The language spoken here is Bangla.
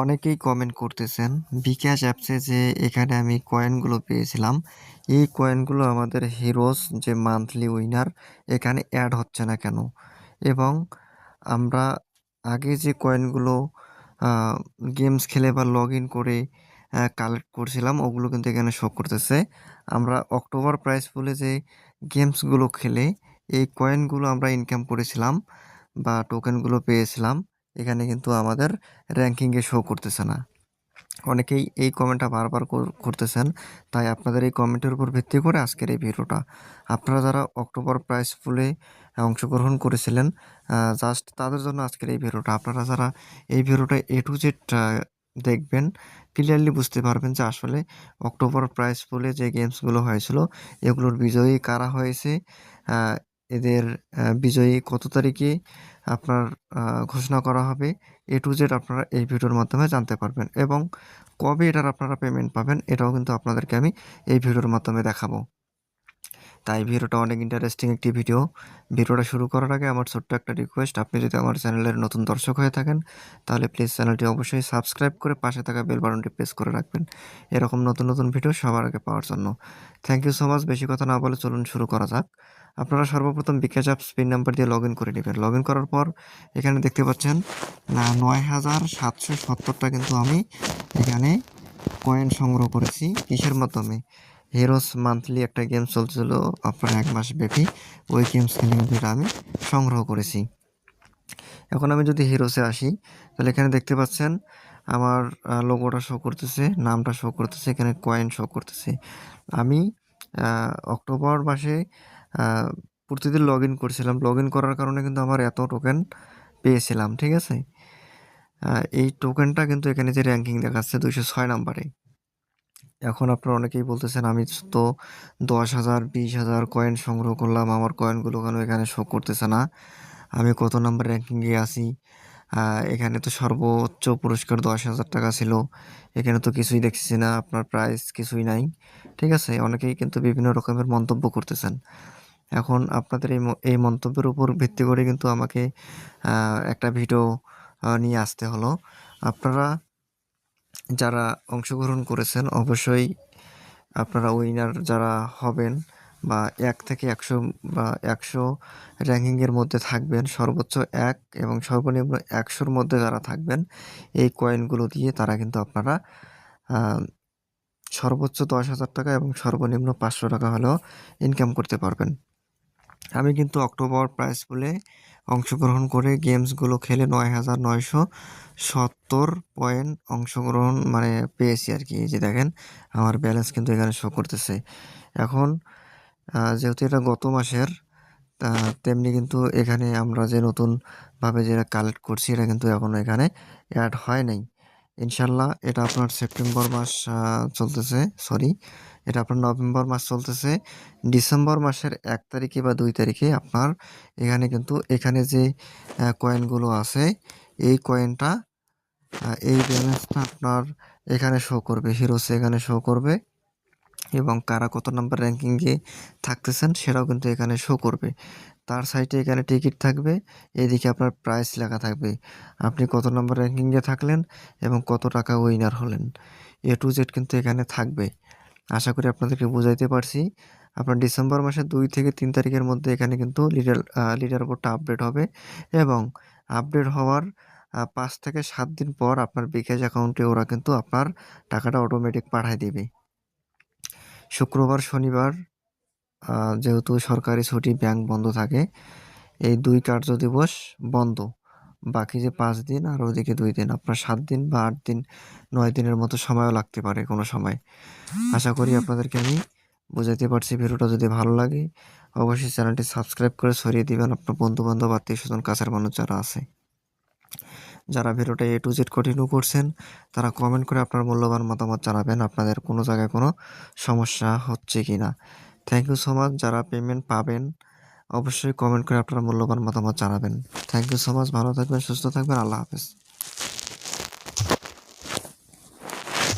অনেকেই কমেন্ট করতেছেন, বিকাশ অ্যাপসে যে এখানে আমি কয়েনগুলো পেয়েছিলাম, এই কয়েনগুলো আমাদের হিরোজ যে মান্থলি উইনার এখানে অ্যাড হচ্ছে না কেন? এবং আমরা আগে যে কয়েনগুলো গেমস খেলে বা লগ ইন করে কালেক্ট করছিলাম, ওগুলো কিন্তু এখানে শো করতেছে। আমরা অক্টোবর প্রাইস বলে যে গেমসগুলো খেলে, এই কয়েনগুলো আমরা ইনকাম করেছিলাম বা টোকেনগুলো পেয়েছিলাম। এখানে কিন্তু আমাদের র্যাঙ্কিংয়ে শো করতেছে না। অনেকেই এই কমেন্টটা বারবার করতেছেন, তাই আপনাদের এই কমেন্টের উপর ভিত্তি করে আজকের এই ভিডিওটা। আপনারা যারা অক্টোবর প্রাইস ফুলে অংশগ্রহণ করেছিলেন জাস্ট তাদের জন্য আজকের এই ভিডিওটা। আপনারা যারা এই ভিডিওটা এ টু জেড দেখবেন ক্লিয়ারলি বুঝতে পারবেন যে আসলে অক্টোবর প্রাইস ফুলে যে গেমসগুলো হয়েছিল, এগুলোর বিজয়ী কারা হয়েছে এদের বিজয়ী কত তারিখে আপনার ঘোষণা করা হবে এ টু জেড আপনারা এই ভিডিওর মাধ্যমে জানতে পারবেন এবং কবে এটার আপনারা পেমেন্ট পাবেন এটাও কিন্তু আপনাদেরকে আমি এই ভিডিওর মাধ্যমে দেখাবো। তাই ভিডিওটা অনেক ইন্টারেস্টিং একটি ভিডিও ভিডিওটা শুরু করার আগে আমার ছোট্ট একটা রিকোয়েস্ট আপনি যদি আমার চ্যানেলের নতুন দর্শক হয়ে থাকেন, তাহলে প্লিজ চ্যানেলটি অবশ্যই সাবস্ক্রাইব করে পাশে থাকা বেল বাটনটি প্রেস করে রাখবেন। এরকম নতুন নতুন ভিডিও সবার আগে পাওয়ার জন্য। থ্যাংক ইউ সো মাচ বেশি কথা না বলে চলুন শুরু করা যাক। আপনারা সর্বপ্রথম বিকাশ অ্যাপ স্পিন নাম্বার দিয়ে লগ করে নেবেন। লগ করার পর এখানে দেখতে পাচ্ছেন নয় হাজার সাতশো সত্তরটা কিন্তু আমি এখানে কয়েন সংগ্রহ করেছি কিসের মাধ্যমে? হিরোস মান্থলি একটা গেম চলছিল, আপনার এক মাস ব্যাপী। ওই গেমস খেলে কিন্তু আমি সংগ্রহ করেছি। এখন আমি যদি হিরোসে আসি, তাহলে এখানে দেখতে পাচ্ছেন, আমার লোগোটা শো করতেছে, নামটা শো করতেছে, এখানে কয়েন শো করতেছে। আমি অক্টোবর মাসে প্রতিদিন লগ ইন করছিলাম। লগ ইন করার কারণে কিন্তু আমার এত টোকেন পেয়েছিলাম, ঠিক আছে? এই টোকেনটা কিন্তু এখানে যে র্যাঙ্কিং দেখাচ্ছে, দুইশো ছয় নাম্বারে এখন আপনারা অনেকেই বলতেছেন, আমি তো দশ হাজার, বিশ হাজার কয়েন সংগ্রহ করলাম, আমার কয়েনগুলো কেন এখানে শো করতেছে না? আমি কত নাম্বার র্যাঙ্কিংয়ে আসি এখানে তো সর্বোচ্চ পুরস্কার দশ হাজার টাকা ছিল। এখানে তো কিছুই দেখছি না, আপনার প্রাইস কিছুই নাই। ঠিক আছে? অনেকেই কিন্তু বিভিন্ন রকমের মন্তব্য করতেছেন। এখন আপনাদের এই এই মন্তব্যের উপর ভিত্তি করে কিন্তু আমাকে একটা ভিডিও নিয়ে আসতে হলো। আপনারা যারা অংশগ্রহণ করেছেন, অবশ্যই আপনারা উইনার যারা হবেন বা এক থেকে একশো বা একশো র্যাঙ্কিংয়ের মধ্যে থাকবেন, সর্বোচ্চ এক এবং সর্বনিম্ন একশোর মধ্যে যারা থাকবেন, এই কয়েনগুলো দিয়ে তারা কিন্তু আপনারা সর্বোচ্চ দশ হাজার টাকা এবং সর্বনিম্ন পাঁচশো টাকা হলেও ইনকাম করতে পারবেন। আমি কিন্তু অক্টোবর প্রাইস বলে অংশগ্রহণ করে গেমসগুলো খেলে নয় হাজার নয়শো সত্তর পয়েন্ট অংশগ্রহণ মানে পেয়েছি আর কি। যে দেখেন, আমার ব্যালেন্স কিন্তু এখানে শো করতেছে। এখন যেহেতু এটা গত মাসের তেমনি কিন্তু এখানে আমরা যে নতুনভাবে যেটা কালেক্ট করছি, এটা কিন্তু এখনও এখানে অ্যাড হয় নাই। ইনশাল্লাহ এটা আপনার সেপ্টেম্বর মাস চলতেছে সরি এটা আপনার নভেম্বর মাস চলতেছে। ডিসেম্বর মাসের এক তারিখে বা দুই তারিখে আপনার এখানে কিন্তু এখানে যে কয়েনগুলো আছে, এই কয়েনটা এই ব্যালেন্সটা আপনার এখানে শো করবে হিরোসে এখানে শো করবে। এবং কারা কত নাম্বার র্যাঙ্কিংয়ে থাকতেছেন সেটাও কিন্তু এখানে শো করবে। তার সাইটে এখানে টিকিট থাকবে, এদিকে আপনার প্রাইস লেখা থাকবে। আপনি কত নম্বর র্যাঙ্কিংয়ে থাকলেন এবং কত টাকা উইনার হলেন। এ টু জেড কিন্তু এখানে থাকবে। আশা করি আপনাদেরকে বুঝাইতে পারছি। আপনার ডিসেম্বর মাসের দুই থেকে তিন তারিখের মধ্যে এখানে কিন্তু লিডার লিডার বোর্ডটা আপডেট হবে এবং আপডেট হওয়ার পাঁচ থেকে সাত দিন পর আপনার বিকাশ অ্যাকাউন্টে ওরা কিন্তু আপনার টাকাটা অটোমেটিক পাঠায় দেবে। শুক্রবার, শনিবার যেহেতু সরকারি ছুটি, ব্যাংক বন্ধ থাকে, এই দুই কার্য দিবস বন্ধ। বাকি যে পাঁচ দিন আর ওদিকে দুই দিন, আপনার সাত দিন বা আট দিন, নয় দিনের মতো সময়ও লাগতে পারে কোনো সময়। আশা করি আপনাদেরকে আমি বুঝাইতে পারছি, ভিডিওটা যদি ভালো লাগে, অবশ্যই চ্যানেলটি সাবস্ক্রাইব করে সরিয়ে দিবেন। আপনার বন্ধু বান্ধব আত্মীয় স্বজন কাছের মানুষ যারা আছে। যারা ভিডিওটা এ টু জেড কন্টিনিউ করছেন, তারা কমেন্ট করে আপনার মূল্যবান মতামত জানাবেন, আপনাদের কোনো জায়গায় কোনো সমস্যা হচ্ছে কি না থ্যাংক ইউ সো মাচ যারা পেমেন্ট পাবেন, অবশ্যই কমেন্ট করে আপনার মূল্যবান মতামত জানাবেন। থ্যাংক ইউ সো মাচ ভালো থাকবেন, সুস্থ থাকবেন, আল্লাহ হাফেজ।